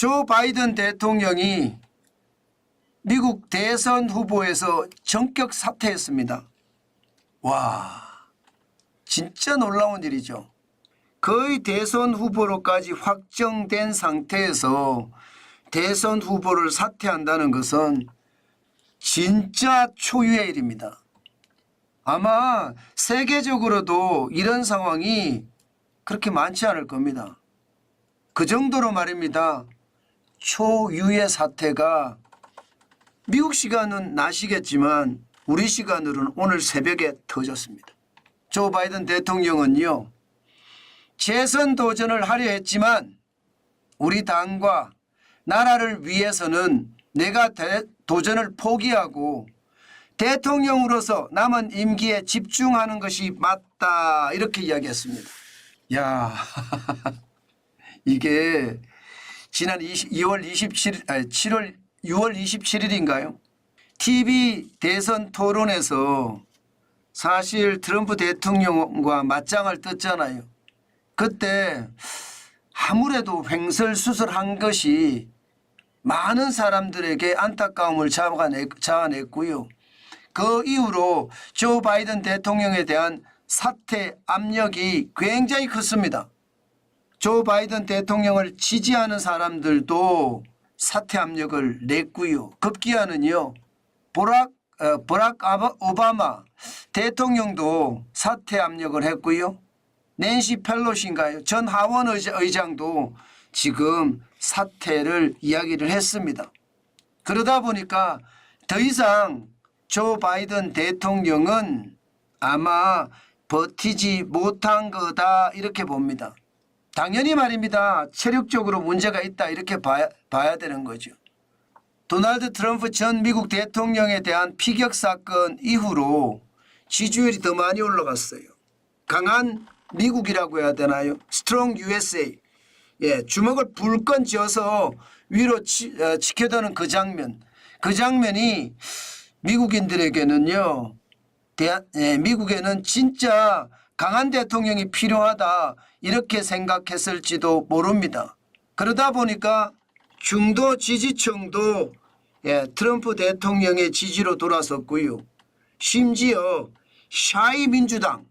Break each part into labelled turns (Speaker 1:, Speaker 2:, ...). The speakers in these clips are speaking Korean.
Speaker 1: 조 바이든 대통령이 미국 대선 후보에서 전격 사퇴했습니다. 와, 진짜 놀라운 일이죠. 거의 대선 후보로까지 확정된 상태에서 대선 후보를 사퇴한다는 것은 진짜 초유의 일입니다. 아마 세계적으로도 이런 상황이 그렇게 많지 않을 겁니다. 그 정도로 말입니다. 초유의 사태가 미국 시간은 낮이겠지만 우리 시간으로는 오늘 새벽에 터졌습니다. 조 바이든 대통령은요. 재선 도전을 하려 했지만 우리 당과 나라를 위해서는 내가 대- 도전을 포기하고 대통령으로서 남은 임기에 집중하는 것이 맞다 이렇게 이야기했습니다. 야 이게 지난 20, 2월 27일 아니 7월 6월 27일인가요? TV 대선 토론에서 사실 트럼프 대통령과 맞짱을 떴잖아요. 그때 아무래도 횡설수설한 것이 많은 사람들에게 안타까움을 자아냈고요. 그 이후로 조 바이든 대통령에 대한 사퇴 압력이 굉장히 컸습니다. 조 바이든 대통령을 지지하는 사람들도 사퇴 압력을 냈고요. 급기야는요. 보락 어, 버락 오바마 대통령도 사퇴 압력을 했고요. 낸시 펠로시인가요? 전 하원 의장도 지금 사퇴를 이야기를 했습니다. 그러다 보니까 더 이상 조 바이든 대통령은 아마 버티지 못한 거다 이렇게 봅니다. 당연히 말입니다. 체력적으로 문제가 있다 이렇게 봐야, 봐야 되는 거죠. 도널드 트럼프 전 미국 대통령에 대한 피격 사건 이후로 지지율이 더 많이 올라갔어요. 강한 미국이라고 해야 되나요? 스트롱 USA. 예, 주먹을 불끈 쥐어서 위로 치, 어, 지켜드는 그 장면. 그 장면이 미국인들에게는요. 대, 예, 미국에는 진짜 강한 대통령이 필요하다 이렇게 생각했을지도 모릅니다. 그러다 보니까 중도 지지층도 예, 트럼프 대통령의 지지로 돌아섰고요. 심지어 샤이 민주당,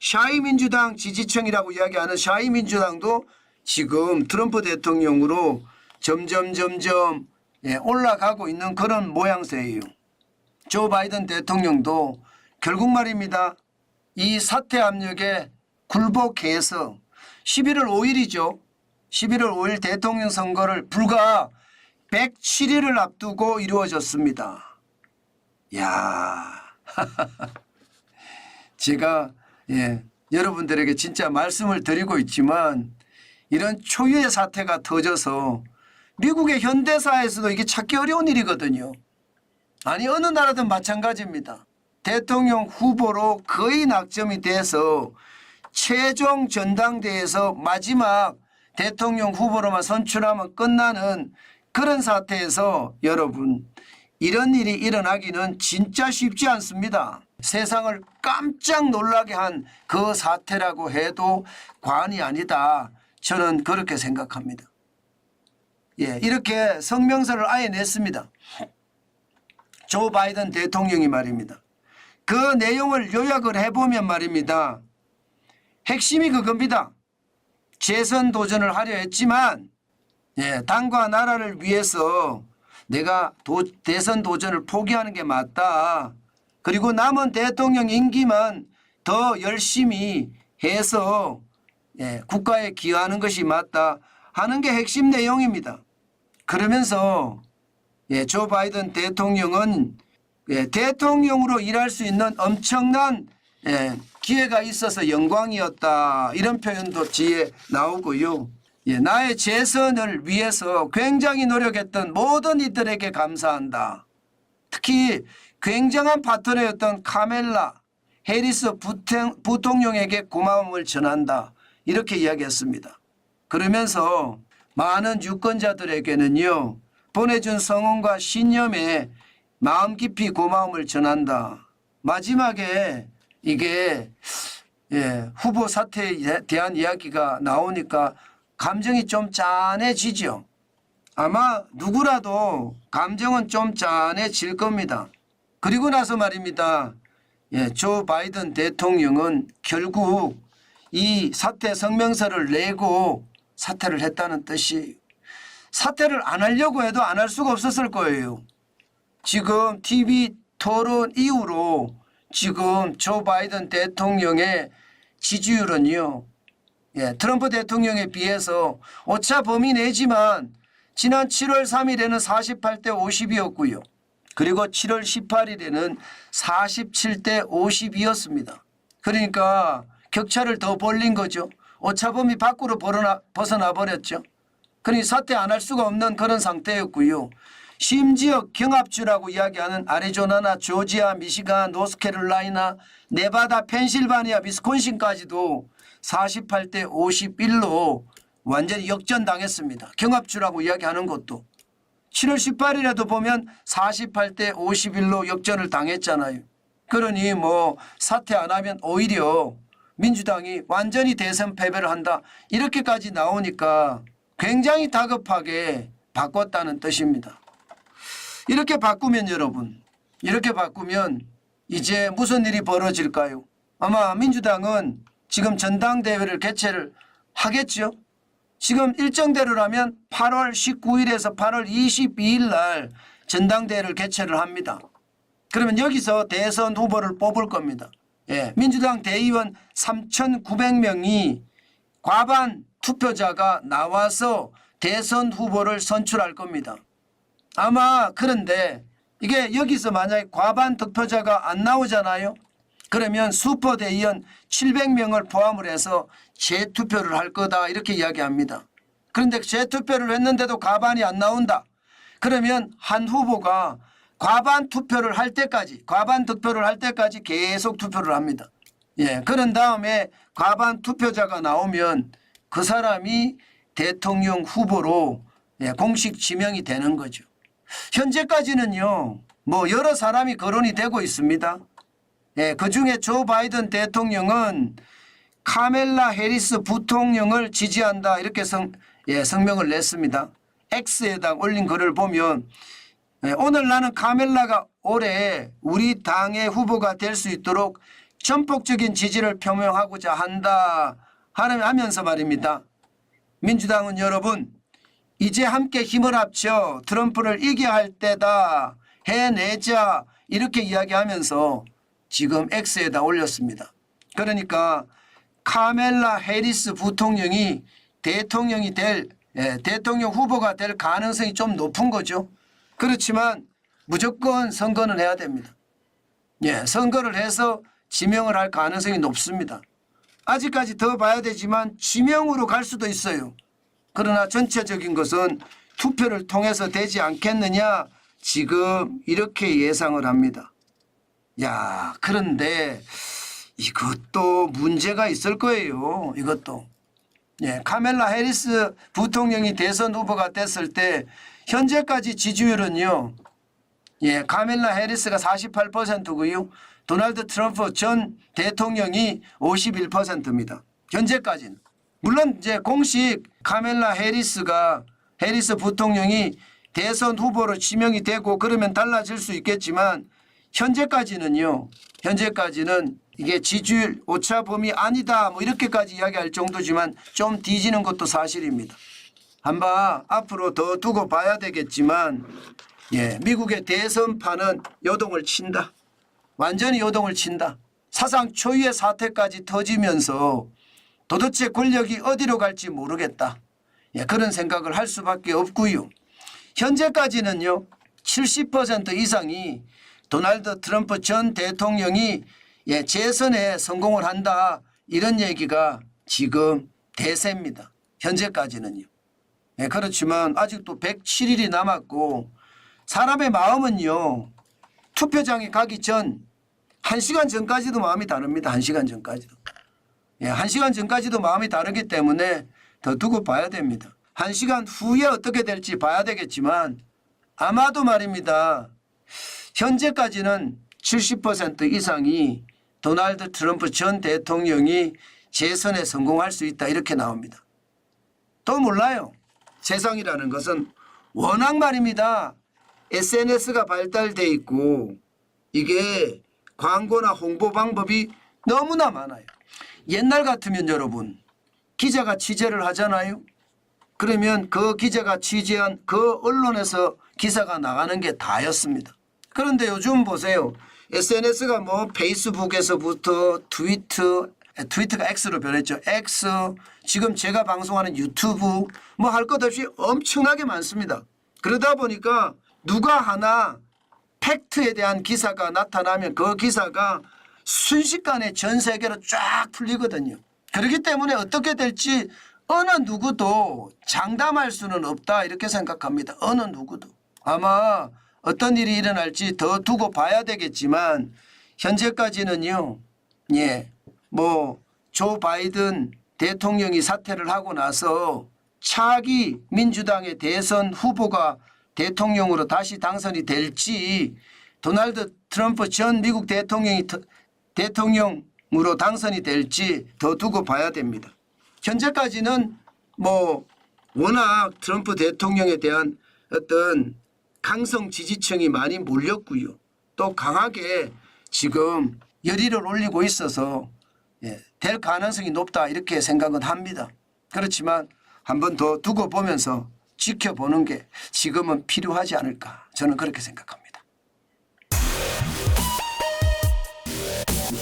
Speaker 1: 샤이 민주당 지지층이라고 이야기하는 샤이 민주당도 지금 트럼프 대통령으로 점점 점점 예, 올라가고 있는 그런 모양새예요. 조 바이든 대통령도 결국 말입니다. 이 사퇴 압력에 굴복해서 11월 5일이죠. 11월 5일 대통령 선거를 불과 107일을 앞두고 이루어졌습니다. 야, 제가 예, 여러분들에게 진짜 말씀을 드리고 있지만 이런 초유의 사태가 터져서 미국의 현대사에서도 이게 찾기 어려운 일이거든요. 아니 어느 나라든 마찬가지입니다. 대통령 후보로 거의 낙점이 돼서 최종 전당대회에서 마지막 대통령 후보로만 선출하면 끝나는 그런 사태에서 여러분 이런 일이 일어나기는 진짜 쉽지 않습니다. 세상을 깜짝 놀라게 한 그 사태라고 해도 과언이 아니다. 저는 그렇게 생각합니다. 예, 이렇게 성명서를 아예 냈습니다. 조 바이든 대통령이 말입니다. 그 내용을 요약을 해보면 말입니다. 핵심이 그겁니다. 재선 도전을 하려 했지만 예, 당과 나라를 위해서 내가 도, 대선 도전을 포기하는 게 맞다. 그리고 남은 대통령 임기만 더 열심히 해서 예, 국가에 기여하는 것이 맞다 하는 게 핵심 내용입니다. 그러면서 예, 조 바이든 대통령은 예, 대통령으로 일할 수 있는 엄청난 예, 기회가 있어서 영광이었다 이런 표현도 뒤에 나오고요. 예, 나의 재선을 위해서 굉장히 노력했던 모든 이들에게 감사한다. 특히 굉장한 파트너였던 카멜라 해리스 부통- 부통령에게 고마움을 전한다. 이렇게 이야기했습니다. 그러면서 많은 유권자들에게는요, 보내준 성원과 신념에 마음 깊이 고마움을 전한다. 마지막에 이게 예, 후보 사태에 대한 이야기가 나오니까 감정이 좀 짠해지죠. 아마 누구라도 감정은 좀 짠해질 겁니다. 그리고 나서 말입니다. 예, 조 바이든 대통령은 결국 이 사퇴 성명서를 내고 사퇴를 했다는 뜻이 사퇴를 안 하려고 해도 안 할 수가 없었을 거예요. 지금 TV 토론 이후로 지금 조 바이든 대통령의 지지율은요. 예, 트럼프 대통령에 비해서 오차 범위 내지만 지난 7월 3일에는 48대 50이었고요. 그리고 7월 18일에는 47대 52였습니다. 그러니까 격차를 더 벌린 거죠. 오차 범위 밖으로 벗어나 버렸죠. 그러니 사퇴 안 할 수가 없는 그런 상태였고요. 심지어 경합주라고 이야기하는 아리조나나 조지아, 미시간, 노스캐롤라이나, 네바다, 펜실바니아, 비스콘신까지도 48대 51로 완전히 역전당했습니다. 경합주라고 이야기하는 것도. 7월 18일에도 보면 48대 51로 역전을 당했잖아요. 그러니 뭐 사퇴 안 하면 오히려 민주당이 완전히 대선 패배를 한다. 이렇게까지 나오니까 굉장히 다급하게 바꿨다는 뜻입니다. 이렇게 바꾸면 여러분, 이렇게 바꾸면 이제 무슨 일이 벌어질까요? 아마 민주당은 지금 전당대회를 개최를 하겠죠. 지금 일정대로라면 8월 19일에서 8월 22일 날 전당대회를 개최를 합니다. 그러면 여기서 대선 후보를 뽑을 겁니다. 예, 민주당 대의원 3,900명이 과반 투표자가 나와서 대선 후보를 선출할 겁니다. 아마 그런데 이게 여기서 만약에 과반 득표자가 안 나오잖아요. 그러면 슈퍼 대의원 700명을 포함을 해서 재투표를 할 거다 이렇게 이야기합니다. 그런데 재투표를 했는데도 과반이 안 나온다. 그러면 한 후보가 과반 투표를 할 때까지 과반 득표를 할 때까지 계속 투표를 합니다. 예, 그런 다음에 과반 투표자가 나오면 그 사람이 대통령 후보로 예, 공식 지명이 되는 거죠. 현재까지는요, 뭐 여러 사람이 거론이 되고 있습니다. 예, 그 중에 조 바이든 대통령은 카멜라 해리스 부통령을 지지한다 이렇게 성, 예, 성명을 냈습니다. X에다 올린 글을 보면 예, 오늘 나는 카멜라가 올해 우리 당의 후보가 될 수 있도록 전폭적인 지지를 표명하고자 한다 하면서 말입니다. 민주당은 여러분 이제 함께 힘을 합쳐 트럼프를 이겨야 할 때다 해내자 이렇게 이야기하면서 지금 X에다 올렸습니다. 그러니까 카멜라 해리스 부통령이 대통령이 될 예, 대통령 후보가 될 가능성이 좀 높은 거죠. 그렇지만 무조건 선거는 해야 됩니다. 예, 선거를 해서 지명을 할 가능성이 높습니다. 아직까지 더 봐야 되지만 지명으로 갈 수도 있어요. 그러나 전체적인 것은 투표를 통해서 되지 않겠느냐 지금 이렇게 예상을 합니다. 야, 그런데 이것도 문제가 있을 거예요. 이것도. 예, 카멜라 해리스 부통령이 대선 후보가 됐을 때 현재까지 지지율은요. 예, 카멜라 해리스가 48%고요. 도널드 트럼프 전 대통령이 51%입니다. 현재까지는. 물론 이제 공식 카멜라 해리스가 해리스 부통령이 대선 후보로 지명이 되고 그러면 달라질 수 있겠지만 현재까지는요. 현재까지는 이게 지지율 오차 범위 아니다 뭐 이렇게까지 이야기할 정도지만 좀 뒤지는 것도 사실입니다. 한번 앞으로 더 두고 봐야 되겠지만 예, 미국의 대선판은 요동을 친다. 완전히 요동을 친다. 사상 초유의 사태까지 터지면서 도대체 권력이 어디로 갈지 모르겠다. 예, 그런 생각을 할 수밖에 없고요. 현재까지는요. 70% 이상이 도널드 트럼프 전 대통령이 예, 재선에 성공을 한다. 이런 얘기가 지금 대세입니다. 현재까지는요. 예, 그렇지만 아직도 107일이 남았고 사람의 마음은요. 투표장에 가기 전 1시간 전까지도 마음이 다릅니다. 1시간 전까지도. 예, 1시간 전까지도 마음이 다르기 때문에 더 두고 봐야 됩니다. 1시간 후에 어떻게 될지 봐야 되겠지만 아마도 말입니다. 현재까지는 70% 이상이 도널드 트럼프 전 대통령이 재선에 성공할 수 있다 이렇게 나옵니다. 또 몰라요. 세상이라는 것은 워낙 말입니다. SNS가 발달돼 있고 이게 광고나 홍보 방법이 너무나 많아요. 옛날 같으면 여러분 기자가 취재를 하잖아요. 그러면 그 기자가 취재한 그 언론에서 기사가 나가는 게 다였습니다. 그런데 요즘 보세요. SNS가 뭐 페이스북에서부터 트위터, 에, 트위터가 X로 변했죠. X, 지금 제가 방송하는 유튜브 뭐 할 것 없이 엄청나게 많습니다. 그러다 보니까 누가 하나 팩트에 대한 기사가 나타나면 그 기사가 순식간에 전 세계로 쫙 풀리거든요. 그렇기 때문에 어떻게 될지 어느 누구도 장담할 수는 없다 이렇게 생각합니다. 어느 누구도. 아마 어떤 일이 일어날지 더 두고 봐야 되겠지만 현재까지는요. 예. 뭐 조 바이든 대통령이 사퇴를 하고 나서 차기 민주당의 대선 후보가 대통령으로 다시 당선이 될지 도널드 트럼프 전 미국 대통령이 터- 대통령으로 당선이 될지 더 두고 봐야 됩니다. 현재까지는 뭐 워낙 트럼프 대통령에 대한 어떤 강성 지지층이 많이 몰렸고요. 또 강하게 지금 열의를 올리고 있어서 예, 될 가능성이 높다 이렇게 생각은 합니다. 그렇지만 한 번 더 두고 보면서 지켜보는 게 지금은 필요하지 않을까 저는 그렇게 생각합니다.